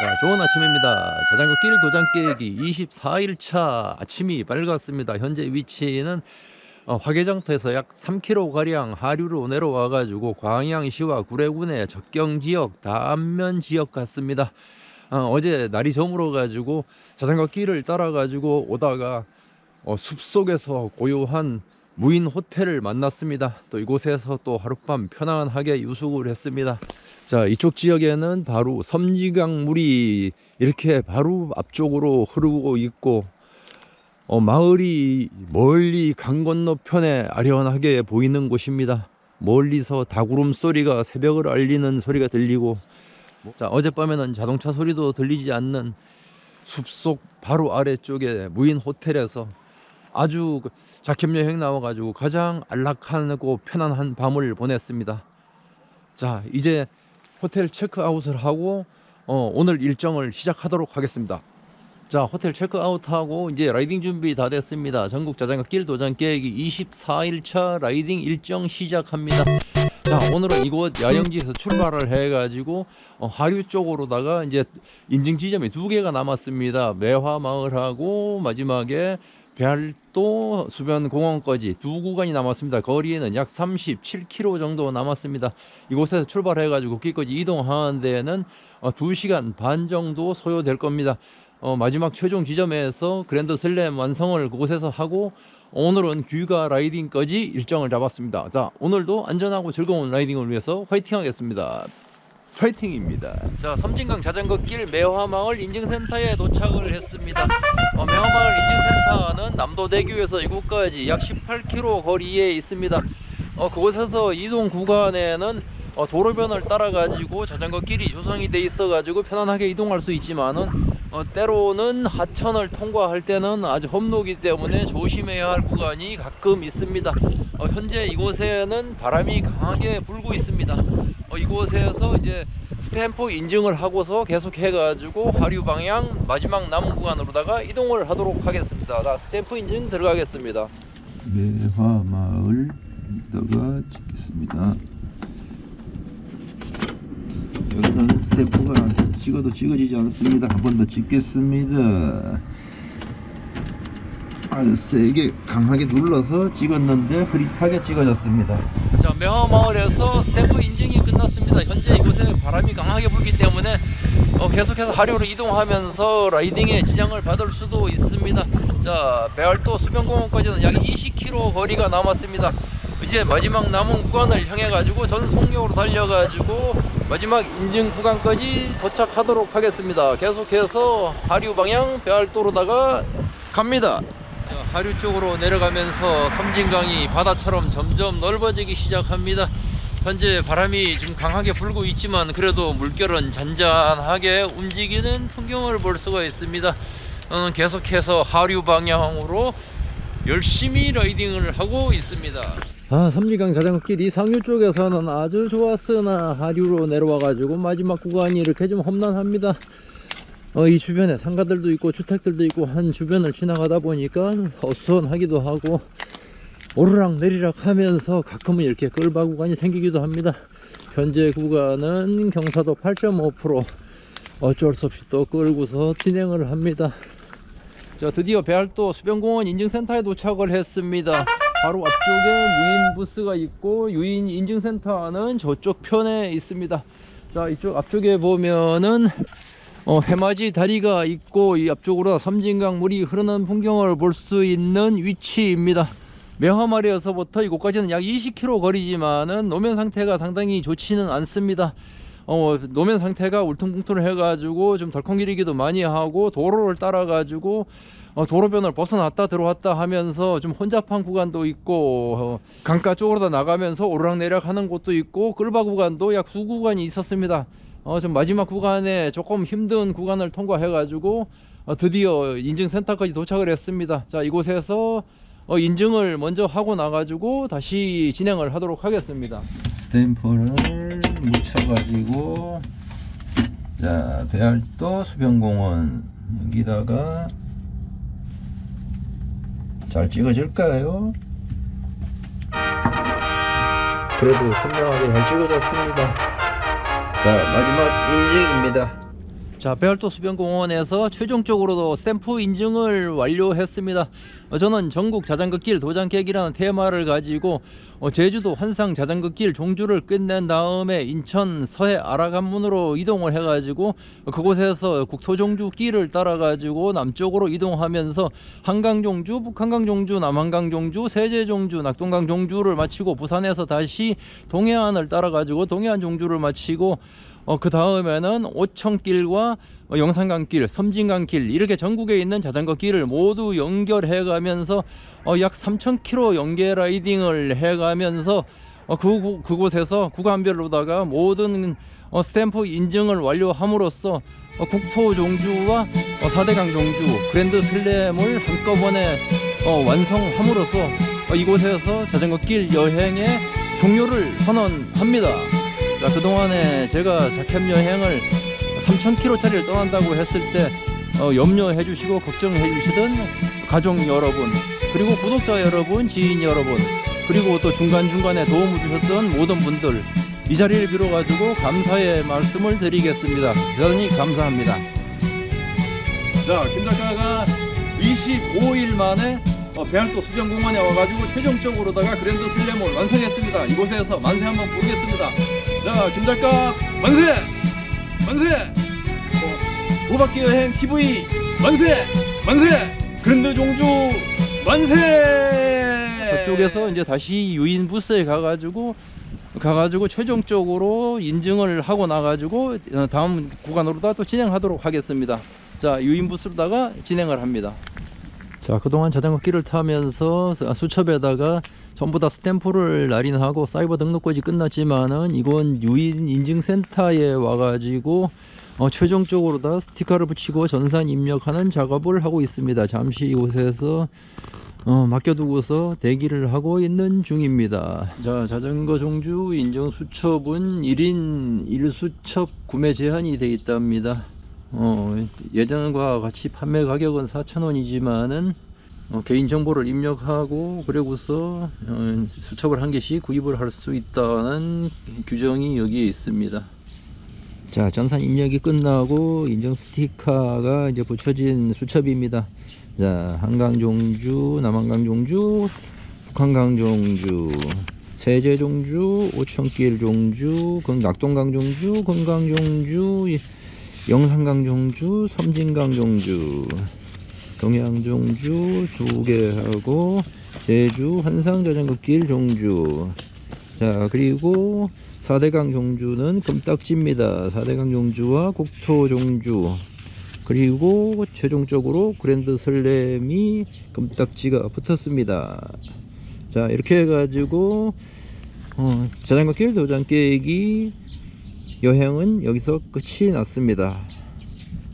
자, 좋은 아침입니다. 자전거 길 도장 깨기 24일차 아침이 밝았습니다. 현재 위치는 어, 화개장터에서 약 3km 가량 하류로 내려와 가지고 광양시와 구례군의 접경 지역 단면 지역 같습니다. 어, 제 날이 저물어 가지고 자전거 길을 따라 가지고 오다가 어, 숲속에서 고요한 무인 호텔을 만났습니다. 또 이곳에서 또 하룻밤 편안하게 유숙을 했습니다. 자, 이쪽 지역에는 바로 섬지강 물이 이렇게 바로 앞쪽으로 흐르고 있고, 어, 마을이 멀리 강 건너편에 아련하게 보이는 곳입니다. 멀리서 닭울음 소리가 새벽을 알리는 소리가 들리고, 자, 어젯밤에는 자동차 소리도 들리지 않는 숲속 바로 아래쪽에 무인 호텔에서 아주 그 자켓 여행 나와가지고 가장 안락하고 편안한 밤을 보냈습니다. 자, 이제 호텔 체크아웃을 하고 어, 오늘 일정을 시작하도록 하겠습니다. 자, 호텔 체크아웃하고 이제 라이딩 준비 다 됐습니다. 전국 자전거 길 도장 계획이 24일차 라이딩 일정 시작합니다. 자, 오늘은 이곳 야영지에서 출발을 해가지고 어, 하류 쪽으로다가 이제 인증 지점이 두 개가 남았습니다. 매화마을하고 마지막에 배알도 수변 공원까지 두 구간이 남았습니다. 거리에는 약 37km 정도 남았습니다. 이곳에서 출발해가지고 거기까지 이동하는 데에는 어, 2시간 반 정도 소요될 겁니다. 어, 마지막 최종 지점에서 그랜드 슬램 완성을 그곳에서 하고 오늘은 귀가 라이딩까지 일정을 잡았습니다. 자, 오늘도 안전하고 즐거운 라이딩을 위해서 화이팅 하겠습니다. 파이팅입니다. 자, 섬진강 자전거길 매화마을 인증센터에 도착을 했습니다. 어, 매화마을 인증 센터는 남도대교에서 이곳까지 약 18km 거리에 있습니다. 어, 그곳에서 이동 구간에는 어, 도로변을 따라 가지고 자전거 길이 조성이 돼 있어 가지고 편안하게 이동할 수 있지만은 어, 때로는 하천을 통과할 때는 아주 험로기 때문에 조심해야 할 구간이 가끔 있습니다. 어, 현재 이곳에는 바람이 강하게 불고 있습니다. 어, 이곳에서 이제 스탬프 인증을 하고서 계속 해가지고 하류 방향 마지막 남은 구간으로다가 이동을 하도록 하겠습니다. 자, 스탬프 인증 들어가겠습니다. 매화마을 여기다가 찍겠습니다. 여기는 스태프가 찍어도 찍어지지 않습니다. 한 번 더 찍겠습니다. 아주 세게 강하게 눌러서 찍었는데 흐릿하게 찍어졌습니다. 자, 매화마을에서 스탬프 인증이 끝났습니다. 현재 이곳에 바람이 강하게 불기 때문에 어, 계속해서 하류로 이동하면서 라이딩에 지장을 받을 수도 있습니다. 자, 배알도 수변공원까지는 약 20km 거리가 남았습니다. 이제 마지막 남은 구간을 향해 가지고 전 속력으로 달려 가지고 마지막 인증 구간까지 도착하도록 하겠습니다. 계속해서 하류 방향 배알도로다가 갑니다. 자, 하류 쪽으로 내려가면서 섬진강이 바다처럼 점점 넓어지기 시작합니다. 현재 바람이 지금 강하게 불고 있지만 그래도 물결은 잔잔하게 움직이는 풍경을 볼 수가 있습니다. 어, 계속해서 하류 방향으로 열심히 라이딩을 하고 있습니다. 아, 삼리강 자전거길 이 상류 쪽에서는 아주 좋았으나 하류로 내려와 가지고 마지막 구간이 이렇게 좀 험난합니다. 어, 이 주변에 상가들도 있고 주택들도 있고 한 주변을 지나가다 보니까 어수선하기도 하고 오르락 내리락 하면서 가끔은 이렇게 끌바 구간이 생기기도 합니다. 현재 구간은 경사도 8.5% 어쩔 수 없이 또 끌고서 진행을 합니다. 자, 드디어 배알도 수변공원 인증센터에 도착을 했습니다. 바로 앞쪽에 무인 부스가 있고 유인 인증센터는 저쪽 편에 있습니다. 자, 이쪽 앞쪽에 보면은 어, 해맞이 다리가 있고 이 앞쪽으로 섬진강 물이 흐르는 풍경을 볼 수 있는 위치입니다. 매화마리에서부터 이곳까지는 약 20km 거리지만은 노면 상태가 상당히 좋지는 않습니다. 어, 노면 상태가 울퉁불퉁 해가지고 좀 덜컹거리기도 많이 하고 도로를 따라가지고 어, 도로변을 벗어났다 들어왔다 하면서 좀 혼잡한 구간도 있고 어, 강가 쪽으로 다 나가면서 오르락내리락 하는 곳도 있고 끌바 구간도 약 두 구간이 있었습니다. 어, 좀 마지막 구간에 조금 힘든 구간을 통과해 가지고 어, 드디어 인증센터까지 도착을 했습니다. 자 이곳에서 어, 인증을 먼저 하고 나가지고 다시 진행을 하도록 하겠습니다. 스탬프를 묻혀 가지고 자 배알도 수변공원 여기다가 잘 찍어질까요? 그래도 선명하게 잘 찍어졌습니다. 자 마지막 인증입니다. 자, 배알도 수변공원에서 최종적으로도 스탬프 인증을 완료했습니다. 어, 저는 전국 자전거길 도장객이라는 테마를 가지고 어, 제주도 환상 자전거길 종주를 끝낸 다음에 인천 서해 아라간문으로 이동을 해 가지고 어, 그곳에서 국토종주 길을 따라 가지고 남쪽으로 이동하면서 한강종주, 북한강종주, 남한강종주, 세제종주, 낙동강종주를 마치고 부산에서 다시 동해안을 따라 가지고 동해안 종주를 마치고 어, 그 다음에는 오천길과 어, 영산강길, 섬진강길 이렇게 전국에 있는 자전거 길을 모두 연결해 가면서 어, 약 3,000km 연계 라이딩을 해 가면서 어, 그, 구- 그곳에서 구간별로다가 모든 어, 스탬프 인증을 완료함으로써 어, 국토 종주와 어, 4대강 종주, 그랜드 슬램을 한꺼번에 어, 완성함으로써 어, 이곳에서 자전거 길 여행의 종료를 선언합니다. 자, 그동안에 제가 자캠 여행을 3,000km짜리를 떠난다고 했을 때 어, 염려해 주시고 걱정해 주시던 가족 여러분, 그리고 구독자 여러분, 지인 여러분, 그리고 또 중간중간에 도움을 주셨던 모든 분들, 이 자리를 빌어 가지고 감사의 말씀을 드리겠습니다. 대단히 감사합니다. 자, 김 작가가 25일 만에 어, 배알도 수변공원에 와가지고 최종적으로다가 그랜드 슬램을 완성했습니다. 이곳에서 만세 한번 부르겠습니다. 자, 김 작가 만세! 만세! 어, 도박기 여행 TV 만세! 만세! 그랜드 종주 만세! 저쪽에서 이제 다시 유인 부스에 가가지고 가가지고 최종적으로 인증을 하고 나가지고 어, 다음 구간으로다 또 진행하도록 하겠습니다. 자, 유인 부스로다가 진행을 합니다. 자, 그동안 자전거 길을 타면서 수첩에다가 전부 다 스탬프를 날인하고 사이버 등록까지 끝났지만은 이건 유인 인증센터에 와가지고 어, 최종적으로 다 스티커를 붙이고 전산 입력하는 작업을 하고 있습니다. 잠시 이곳에서 어, 맡겨두고서 대기를 하고 있는 중입니다. 자, 자전거 종주 인증 수첩은 1인 1수첩 구매 제한이 되어 있답니다. 어, 예전과 같이 판매 가격은 4,000원이지만은 어, 개인정보를 입력하고 그러고서 어, 수첩을 한 개씩 구입을 할 수 있다는 규정이 여기에 있습니다. 자, 전산 입력이 끝나고 인증 스티커가 이제 붙여진 수첩입니다. 자, 한강종주, 남한강종주, 북한강종주, 세제종주, 오천길종주, 건- 낙동강종주, 건강종주, 영산강종주, 섬진강종주, 동양종주 두 개 하고 제주 환상자전거길 종주. 자 그리고 4대강 종주는 금딱지입니다. 4대강 종주와 국토 종주. 그리고 최종적으로 그랜드 슬램이 금딱지가 붙었습니다. 자 이렇게 해가지고 어, 자전거길 도장 깨기 여행은 여기서 끝이 났습니다.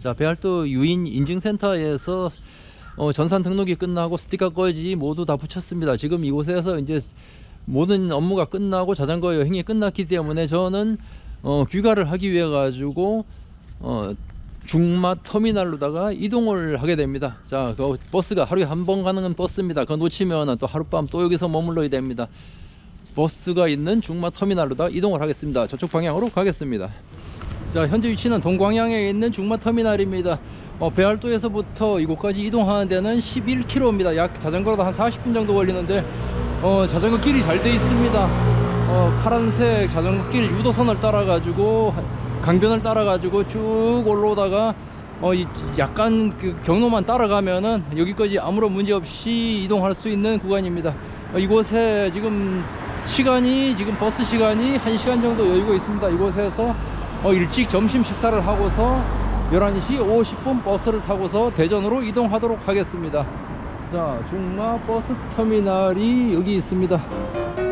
자 배알도 유인 인증센터에서 어, 전산 등록이 끝나고 스티커까지 모두 다 붙였습니다. 지금 이곳에서 이제 모든 업무가 끝나고 자전거 여행이 끝났기 때문에 저는 어, 귀가를 하기 위해 가지고 어, 중마 터미널로다가 이동을 하게 됩니다. 자, 그 버스가 하루에 한 번 가는 버스입니다. 그거 놓치면 또 하룻밤 또 여기서 머물러야 됩니다. 버스가 있는 중마 터미널로다 이동을 하겠습니다. 저쪽 방향으로 가겠습니다. 자, 현재 위치는 동광양에 있는 중마 터미널입니다. 어, 배알도에서부터 이곳까지 이동하는 데는 11km입니다. 약 자전거로도 한 40분 정도 걸리는데 어, 자전거 길이 잘 돼 있습니다. 어, 파란색 자전거 길 유도선을 따라 가지고 강변을 따라 가지고 쭉 올라오다가 어, 이, 약간 그 경로만 따라가면은 여기까지 아무런 문제 없이 이동할 수 있는 구간입니다. 어, 이곳에 지금 시간이 지금 버스 시간이 1시간 정도 여유가 있습니다. 이곳에서 어, 일찍 점심 식사를 하고서 11시 50분 버스를 타고서 대전으로 이동하도록 하겠습니다. 자, 중마 버스 터미널이 여기 있습니다.